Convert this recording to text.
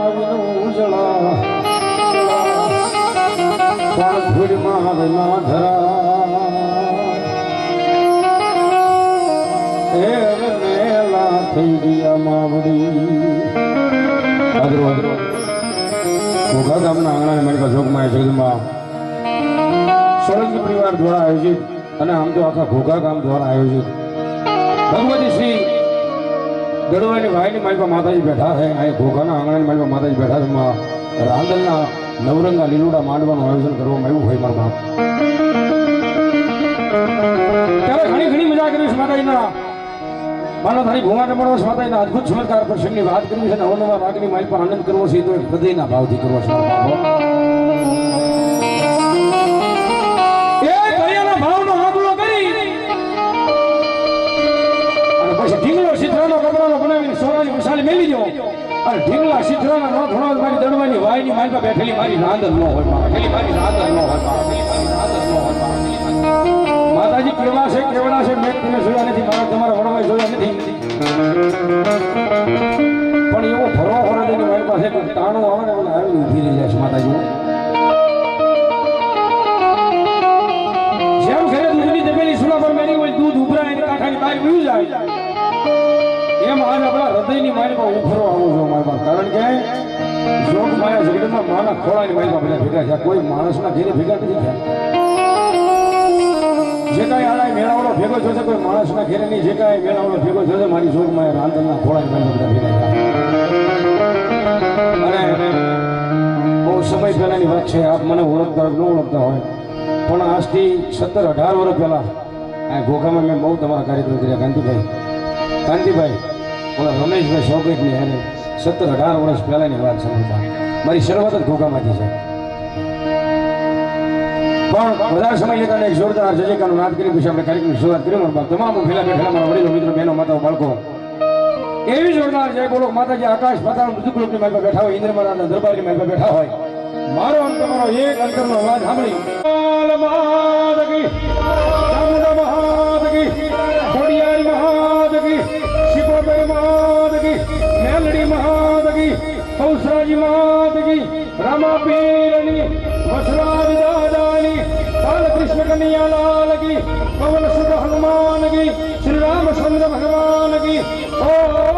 આવીનો ગામના આંગણાને મારી જોગમાં જગમાં પરિવાર દ્વારા આયોજિત અને આમ તો આખા ઘોઘા ગામ દ્વારા આયોજિત. ભગવતી શ્રી ગઢવાની ભાઈની મારી માતાજી બેઠા છે. અહીં ઘોઘાના આંગણાની મારી માતાજી બેઠા છે. રાંદલના નવરંગા લીલુડા માંડવાનું આયોજન કરવામાં આવ્યું હોય મારા ઘણી ઘણી મજા કરીશ માતાજીના. માનો તારી ભૂમાને છો માતાજીના અદભુત ચમત્કાર પ્રસંગની વાત કરવી છે અને અવનવા રાગની માલ પર આનંદ કરવો છે. તો હૃદયના ભાવથી કરવો છે ભાવનો કરી. પછી ઢીંગલો સિદ્ધાનો કપડાનો અને ઢીંગલા સિદ્ધરાના નો ધણો મારી દડવાની વાયની મારી બેઠેલી મારી રાંદર ન હોય બેઠેલી મારી રાંદર ન હોય માતાજી, કેવા છે, કેવડા છે, મેં તમે જોયા નથી, મારા તમારા વડવાય જોયા નથી. પણ એવો ફરવો ફરવા દઈને મારી પાસે તાણું આવે ને મને આવી ઊભી રહી જાય છે, માતાજી. જેમ ઘરે દૂધની તપેલી સુરા પર મેરી હોય, દૂધ ઉભરાય કાંઠાની બહાર વયું જાય. એમ આજ આપણા હૃદયની મારી પર ઉભરો છું કારણ કે જોગ માયા જગતમાં માના ખોળાની પાસે બધા ભેગા થયા. કોઈ માણસના ઘેરે ભેગા નથી થયા. જે કાંઈ આડા મેળાવડો ભેગો થશે કોઈ માણસના ઘેરે નહીં. જે કાંઈ મેળાવડો ભેગો થશે મારી જોગ માયા રાંધણના ખોળાની પાસે બધા ભેગા થયા. અને બહુ સમય પહેલાની વાત છે, આપ મને ઓળખતા ન ઓળખતા હોય, પણ આજથી સત્તર અઢાર વર્ષ પહેલા આ ઘોઘામાં મેં બહુ તમારા કાર્યક્રમ કર્યા. કાંતિભાઈ કાંતિભાઈ ઓલા રમેશભાઈ શોકતની હારે સત્તર અઢાર વર્ષ પહેલાની વાત સમજતા. મારી શરૂઆત જ ઘોઘામાંથી છે. પણ વધારે સમય લેતા એક જોરદાર જજેકાનું નાદ કરી પછી આપણે કાર્યક્રમ શરૂઆત કરી મારા તમામ ફેલા બેઠેલા, મારા વડીલો, મિત્રો, બહેનો, માતાઓ, બાળકો. એવી જોરદાર જય બોલો, માતાજી, આકાશ, પાતાળ, મૃદુ કુલપની મારી બેઠા હોય ઇન્દ્ર મહારાજના દરબારની મારી બેઠા હોય. મારો અંત તમારો એક અંતરનો અવાજ સાંભળી. રામાપીરની, વસરાજ દાદાની, બાલકૃષ્ણ કનૈયાલાલ કી, પવન સુત હનુમાન કી શ્રી રામચંદ્ર ભગવાન કી ઓ